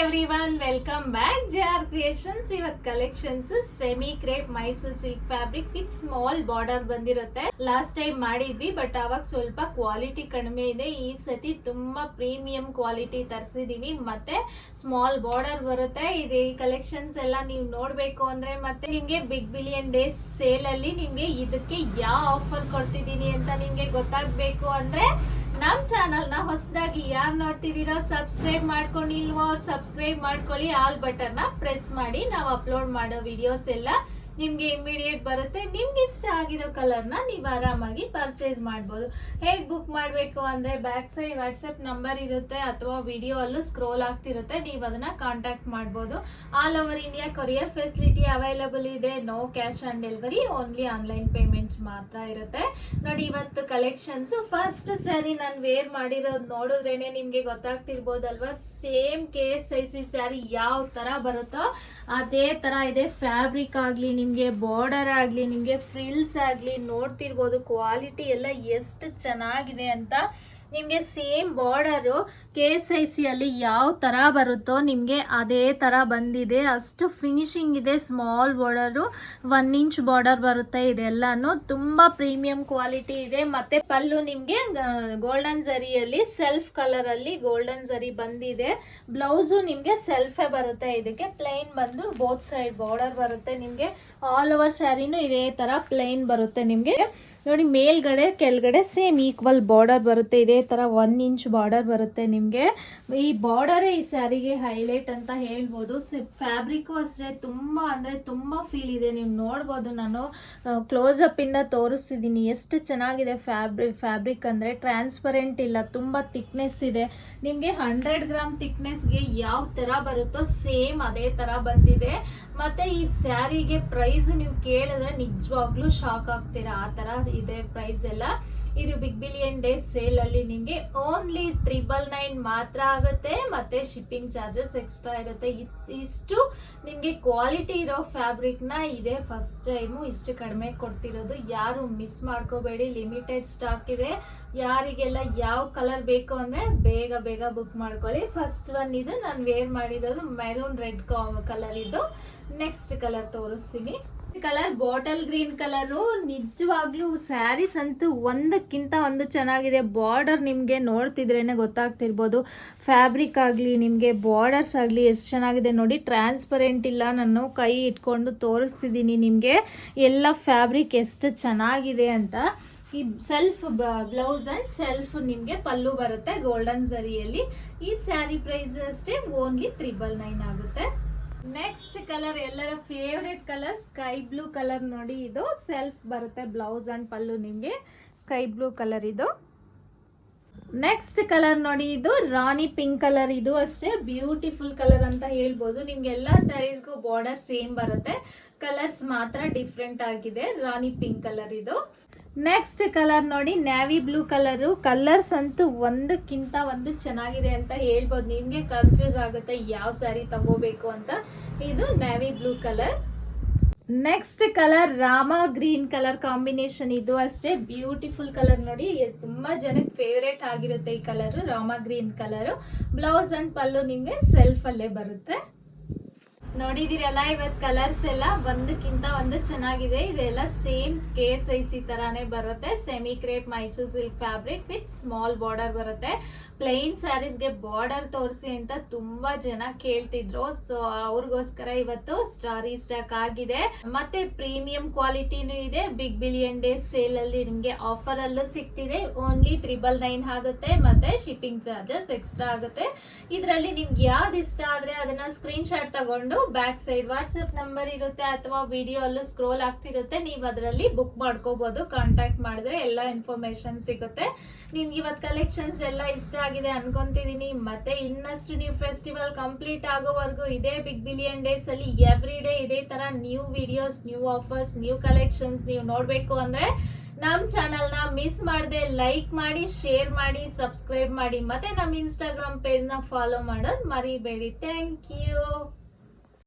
Everyone welcome back J R creations ಇವತ್ collections semi crepe Mysore silk fabric with small border ಬಂದಿರುತ್ತೆ. Last time ಮಾಡಿದ್ವಿ but ಅವಾಗ ಸ್ವಲ್ಪ quality ಕಡಿಮೆ ಇದೆ. ಈ ಸತಿ ತುಂಬಾ ಪ್ರೀಮಿಯಂ ಕ್ವಾಲಿಟಿ ತರಿಸಿದೀವಿ. ಮತ್ತೆ ಸ್ಮಾಲ್ ಬಾರ್ಡರ್ ಬರುತ್ತೆ. ಇದೆ ಈ ಕಲೆಕ್ಷನ್ಸ್ ಎಲ್ಲ ನೀವು ನೋಡ್ಬೇಕು ಅಂದ್ರೆ ಮತ್ತೆ ನಿಮ್ಗೆ ಬಿಗ್ ಬಿಲಿಯನ್ ಡೇಸ್ ಸೇಲ್ ಅಲ್ಲಿ ನಿಮ್ಗೆ ಇದಕ್ಕೆ ಯಾವ ಆಫರ್ ಕೊಡ್ತಿದ್ದೀನಿ ಅಂತ ನಿಮ್ಗೆ ಗೊತ್ತಾಗ್ಬೇಕು ಅಂದ್ರೆ ನಮ್ ಚಾನಲ್ನ ಹೊಸದಾಗಿ ಯಾರು ನೋಡ್ತಿದ್ದೀರೋ ಸಬ್ಸ್ಕ್ರೈಬ್ ಮಾಡ್ಕೊಂಡಿಲ್ವೋ ಅವ್ರು ಸಬ್ಸ್ಕ್ರೈಬ್ ಮಾಡ್ಕೊಳ್ಳಿ, ಆಲ್ ಬಟನ್ನ ಪ್ರೆಸ್ ಮಾಡಿ. ನಾವು ಅಪ್ಲೋಡ್ ಮಾಡೋ ವಿಡಿಯೋಸ್ ಎಲ್ಲ ನಿಮ್ಗೆ ಇಮಿಡಿಯೇಟ್ ಬರುತ್ತೆ, ನಿಮ್ಗೆ ಇಷ್ಟ ಆಗಿರೋ ಕಲರ್ ನೀವು ಆರಾಮಾಗಿ ಪರ್ಚೇಸ್ ಮಾಡ್ಬೋದು. ಹೇಗ್ ಬುಕ್ ಮಾಡಬೇಕು ಅಂದ್ರೆ ಬ್ಯಾಕ್ ಸೈಡ್ ವಾಟ್ಸಪ್ ನಂಬರ್ ಇರುತ್ತೆ ಅಥವಾ ವಿಡಿಯೋ ಅಲ್ಲೂ ಸ್ಕ್ರೋಲ್ ಆಗ್ತಿರುತ್ತೆ, ನೀವು ಅದನ್ನ ಕಾಂಟ್ಯಾಕ್ಟ್ ಮಾಡ್ಬೋದು. All over India courier facility available ಇದೆ no cash on delivery only online payments ಮಾತ್ರ ಇರುತ್ತೆ. ನೋಡಿ ಇವತ್ತು ಕಲೆಕ್ಷನ್ಸ್ ಫಸ್ಟ್ ಸ್ಯಾರಿ ನಾನು ವೇರ್ ಮಾಡಿರೋದು ನೋಡಿದ್ರೇನೆ ನಿಮ್ಗೆ ಗೊತ್ತಾಗ್ತಿರ್ಬೋದಲ್ವಾ? ಸೇಮ್ ಕೇಸ್ ಸಿ ಸ್ಯಾರಿ ಯಾವ ತರ ಬರುತ್ತೋ, ಅದೇ ತರ ಇದೆ ಫ್ಯಾಬ್ರಿಕ್ ಆಗಲಿ ಬಾರ್ಡರ್ ಆಗಲಿ ನಿಮಗೆ ಫ್ರಿಲ್ಸ್ ಆಗಲಿ ನೋಡ್ತಿರ್ಬೋದು ಕ್ವಾಲಿಟಿ ಎಲ್ಲ ಎಷ್ಟು ಚೆನ್ನಾಗಿದೆ ಅಂತ ನಿಮಗೆ same border K S I ಸಿಯಲ್ಲಿ ಯಾವ ಥರ ಬರುತ್ತೋ ನಿಮಗೆ ಅದೇ ಥರ ಬಂದಿದೆ. ಅಷ್ಟು ಫಿನಿಶಿಂಗ್ ಇದೆ small border one inch border ಬರುತ್ತೆ ಇದೆಲ್ಲನೂ. ತುಂಬ ಪ್ರೀಮಿಯಂ ಕ್ವಾಲಿಟಿ ಇದೆ. ಮತ್ತೆ ಪಲ್ಲು ನಿಮಗೆ ಗೋಲ್ಡನ್ ಜರಿಯಲ್ಲಿ ಸೆಲ್ಫ್ ಕಲರಲ್ಲಿ ಗೋಲ್ಡನ್ ಜರಿ ಬಂದಿದೆ. ಬ್ಲೌಸು ನಿಮಗೆ ಸೆಲ್ಫೇ ಬರುತ್ತೆ. ಇದಕ್ಕೆ ಪ್ಲೈನ್ ಬಂದು ಬೋತ್ ಸೈಡ್ ಬಾರ್ಡರ್ ಬರುತ್ತೆ ನಿಮಗೆ. ಆಲ್ ಓವರ್ ಸ್ಯಾರಿನೂ ಇದೇ ಥರ ಪ್ಲೈನ್ ಬರುತ್ತೆ ನಿಮಗೆ. ನೋಡಿ, ಮೇಲ್ಗಡೆ, ಕೆಳಗಡೆ ಸೇಮ್ ಈಕ್ವಲ್ ಬಾರ್ಡರ್ ಬರುತ್ತೆ. ಇದೇ ಥರ ಒನ್ ಇಂಚ್ ಬಾರ್ಡರ್ ಬರುತ್ತೆ ನಿಮಗೆ. ಈ ಬಾರ್ಡರೇ ಈ ಸ್ಯಾರಿಗೆ ಹೈಲೈಟ್ ಅಂತ ಹೇಳ್ಬೋದು. ಫ್ಯಾಬ್ರಿಕ್ಕು ಅಷ್ಟೇ, ತುಂಬ ಅಂದರೆ ತುಂಬ ಫೀಲ್ ಇದೆ. ನೀವು ನೋಡ್ಬೋದು, ನಾನು ಕ್ಲೋಸ್ ಇಂದ ತೋರಿಸ್ತಿದ್ದೀನಿ ಎಷ್ಟು ಚೆನ್ನಾಗಿದೆ ಫ್ಯಾಬ್ರಿಕ್ ಫ್ಯಾಬ್ರಿಕ್ ಅಂದರೆ ಟ್ರಾನ್ಸ್ಪರೆಂಟ್ ಇಲ್ಲ, ತುಂಬ ತಿಕ್ನೆಸ್ ಇದೆ. ನಿಮಗೆ ಹಂಡ್ರೆಡ್ ಗ್ರಾಮ್ ಥಿಕ್ನೆಸ್ಗೆ ಯಾವ ಥರ ಬರುತ್ತೋ ಸೇಮ್ ಅದೇ ಥರ ಬಂದಿದೆ. ಮತ್ತೆ ಈ ಸ್ಯಾರಿಗೆ ಪ್ರೈಸ್ ನೀವು ಕೇಳಿದ್ರೆ ನಿಜವಾಗ್ಲೂ ಶಾಕ್ ಆಗ್ತೀರಾ. ಆ ಥರ ಇದೆ ಪ್ರೈಸ್ ಎಲ್ಲ. ಇದು ಬಿಗ್ ಬಿಲಿಯನ್ ಡೇಸ್ ಸೇಲ್ ಅಲ್ಲಿ ನಿಮಗೆ ಓನ್ಲಿ ತ್ರಿಬಲ್ ನೈನ್ ಮಾತ್ರ ಆಗುತ್ತೆ. ಮತ್ತೆ ಶಿಪ್ಪಿಂಗ್ ಚಾರ್ಜಸ್ ಎಕ್ಸ್ಟ್ರಾ ಇರುತ್ತೆ. ಇಷ್ಟು ನಿಮಗೆ ಕ್ವಾಲಿಟಿ ಇರೋ ಫ್ಯಾಬ್ರಿಕ್ನ ಇದೆ ಫಸ್ಟ್ ಟೈಮು ಇಷ್ಟು ಕಡಿಮೆ ಕೊಡ್ತಿರೋದು. ಯಾರು ಮಿಸ್ ಮಾಡ್ಕೋಬೇಡಿ. ಲಿಮಿಟೆಡ್ ಸ್ಟಾಕ್ ಇದೆ. ಯಾರಿಗೆಲ್ಲ ಯಾವ ಕಲರ್ ಬೇಕು ಅಂದ್ರೆ ಬೇಗ ಬೇಗ ಬುಕ್ ಮಾಡ್ಕೊಳ್ಳಿ. ಫಸ್ಟ್ ಒನ್ ಇದು. ನಾನು ವೇರ್ ಮಾಡಿರೋದು ಮೆರೂನ್ ರೆಡ್ ಕಲರ್ ಇದು. ನೆಕ್ಸ್ಟ್ ಕಲರ್ ತೋರಿಸ್ತೀನಿ. ಕಲರ್, ಬಾಟಲ್ ಗ್ರೀನ್ ಕಲರು, ನಿಜವಾಗ್ಲೂ ಸ್ಯಾರೀಸ್ ಅಂತೂ ಒಂದಕ್ಕಿಂತ ಒಂದು ಚೆನ್ನಾಗಿದೆ. ಬಾರ್ಡರ್ ನಿಮಗೆ ನೋಡ್ತಿದ್ರೇನೆ ಗೊತ್ತಾಗ್ತಿರ್ಬೋದು. ಫ್ಯಾಬ್ರಿಕ್ ಆಗಲಿ, ನಿಮಗೆ ಬಾರ್ಡರ್ಸ್ ಆಗಲಿ ಎಷ್ಟು ಚೆನ್ನಾಗಿದೆ ನೋಡಿ. ಟ್ರಾನ್ಸ್ಪರೆಂಟ್ ಇಲ್ಲ, ನಾನು ಕೈ ಇಟ್ಕೊಂಡು ತೋರಿಸ್ತಿದ್ದೀನಿ ನಿಮಗೆ. ಎಲ್ಲ ಫ್ಯಾಬ್ರಿಕ್ ಎಷ್ಟು ಚೆನ್ನಾಗಿದೆ ಅಂತ. ಈ ಸೆಲ್ಫ್ ಬ್ಲೌಸ್ ಆ್ಯಂಡ್ ಸೆಲ್ಫ್ ನಿಮಗೆ ಪಲ್ಲು ಬರುತ್ತೆ ಗೋಲ್ಡನ್ ಜರಿಯಲ್ಲಿ ಈ ಸ್ಯಾರಿ ಪ್ರೈಸ್ ಅಷ್ಟೇ ಓನ್ಲಿ ತ್ರಿಬಲ್ ನೈನ್ ಆಗುತ್ತೆ. ನೆಕ್ಸ್ಟ್ ಕಲರ್ ಎಲ್ಲರ favourite colour sky blue colour ನೋಡಿ ಇದು. ಸೆಲ್ಫ್ ಬರುತ್ತೆ ಬ್ಲೌಸ್ ಅಂಡ್ ಪಲ್ಲು ನಿಮಗೆ. ಸ್ಕೈ ಬ್ಲೂ ಕಲರ್ ಇದು. ನೆಕ್ಸ್ಟ್ ಕಲರ್ ನೋಡಿ ಇದು, ರಾಣಿ ಪಿಂಕ್ ಕಲರ್ ಇದು ಅಷ್ಟೇ. ಬ್ಯೂಟಿಫುಲ್ ಕಲರ್ ಅಂತ ಹೇಳ್ಬೋದು. ನಿಮ್ಗೆ ಎಲ್ಲ ಸ್ಯಾರೀಸ್ಗೂ ಬಾರ್ಡರ್ ಸೇಮ್ ಬರುತ್ತೆ. ಕಲರ್ಸ್ ಮಾತ್ರ ಡಿಫ್ರೆಂಟ್ ಆಗಿದೆ. ರಾಣಿ ಪಿಂಕ್ ಕಲರ್ ಇದು. ನೆಕ್ಸ್ಟ್ ಕಲರ್ ನೋಡಿ ನ್ಯಾವಿ ಬ್ಲೂ ಕಲರು ಕಲರ್ಸ್ ಅಂತೂ ಒಂದಕ್ಕಿಂತ ಒಂದು ಚೆನ್ನಾಗಿದೆ ಅಂತ ಹೇಳ್ಬೋದು. ನಿಮಗೆ ಕನ್ಫ್ಯೂಸ್ ಆಗುತ್ತೆ ಯಾವ ಸ್ಯಾರಿ ತಗೋಬೇಕು ಅಂತ. ಇದು navy blue colour next colour Rama green colour combination ಇದು ಅಷ್ಟೇ. ಬ್ಯೂಟಿಫುಲ್ ಕಲರ್ ನೋಡಿ. ತುಂಬಾ ಜನಕ್ಕೆ ಫೇವ್ರೇಟ್ ಆಗಿರುತ್ತೆ ಈ colour Rama green colour blouse and pallu ನಿಮಗೆ ಸೆಲ್ಫ್ ಅಲ್ಲೇ ಬರುತ್ತೆ. ನೋಡಿದಿರಲ್ಲ ಇವತ್ ಕಲರ್ಸ್ ಎಲ್ಲ ಒಂದಕ್ಕಿಂತ ಒಂದು ಚೆನ್ನಾಗಿದೆ. ಇದೆಲ್ಲ ಸೇಮ್ ಕೆ ಸೈಜ್ ಈ ತರಾನೇ ಬರುತ್ತೆ. Semi crepe Mysore silk fabric with small border ಬರುತ್ತೆ ಪ್ಲೈನ್ ಸ್ಯಾರೀಸ್ಗೆ ಬಾರ್ಡರ್ ತೋರಿಸಿ ಅಂತ ತುಂಬಾ ಜನ ಕೇಳ್ತಿದ್ರು. ಸೊ ಅವ್ರಿಗೋಸ್ಕರ ಇವತ್ತು ಸ್ಟಾರಿ ಸ್ಟಾಕ್ ಆಗಿದೆ. ಮತ್ತೆ ಪ್ರೀಮಿಯಂ ಕ್ವಾಲಿಟಿನೂ ಇದೆ. ಬಿಗ್ ಬಿಲಿಯನ್ ಡೇಸ್ ಸೇಲ್ ಅಲ್ಲಿ ನಿಮ್ಗೆ ಆಫರ್ ಅಲ್ಲೂ ಸಿಗ್ತಿದೆ. ಓನ್ಲಿ ತ್ರಿಬಲ್ ನೈನ್ ಆಗುತ್ತೆ. ಮತ್ತೆ ಶಿಪ್ಪಿಂಗ್ ಚಾರ್ಜಸ್ ಎಕ್ಸ್ಟ್ರಾ ಆಗುತ್ತೆ. ಇದರಲ್ಲಿ ನಿಮ್ಗೆ ಯಾವ್ದು ಇಷ್ಟ ಆದ್ರೆ ಅದನ್ನ ಸ್ಕ್ರೀನ್ ಶಾಟ್ ತಗೊಂಡು ಬ್ಯಾಕ್ ಸೈಡ್ ವಾಟ್ಸಪ್ ನಂಬರ್ ಇರುತ್ತೆ ಅಥವಾ ವಿಡಿಯೋ ಅಲ್ಲೂ ಸ್ಕ್ರೋಲ್ ಆಗ್ತಿರುತ್ತೆ, ನೀವು ಅದರಲ್ಲಿ ಬುಕ್ ಮಾಡ್ಕೋಬಹುದು ಕಾಂಟ್ಯಾಕ್ಟ್ ಮಾಡಿದ್ರೆ ಎಲ್ಲ ಇನ್ಫಾರ್ಮೇಶನ್ ಸಿಗುತ್ತೆ. ನಿಮ್ಗೆ ಇವತ್ತು ಕಲೆಕ್ಷನ್ಸ್ ಎಲ್ಲ ಇಷ್ಟ ಆಗಿದೆ ಅನ್ಕೊಂತಿದೀನಿ. ಮತ್ತೆ ಇನ್ನಷ್ಟು ನೀವು ಫೆಸ್ಟಿವಲ್ ಕಂಪ್ಲೀಟ್ ಆಗೋವರೆಗೂ ಇದೇ ಬಿಗ್ ಬಿಲಿಯನ್ ಡೇಸ್ ಅಲ್ಲಿ ಎವ್ರಿ ಡೇ ಇದೇ ತರ new videos new offers new collections ನೀವು ನೋಡ್ಬೇಕು ಅಂದ್ರೆ ನಮ್ಮ ಚಾನಲ್ನ ಮಿಸ್ ಮಾಡದೆ ಲೈಕ್ ಮಾಡಿ ಶೇರ್ ಮಾಡಿ ಸಬ್ಸ್ಕ್ರೈಬ್ ಮಾಡಿ. ಮತ್ತೆ ನಮ್ಮ ಇನ್ಸ್ಟಾಗ್ರಾಮ್ ಪೇಜ್ನ ಫಾಲೋ ಮಾಡೋದು ಮರಿಬೇಡಿ. Thank you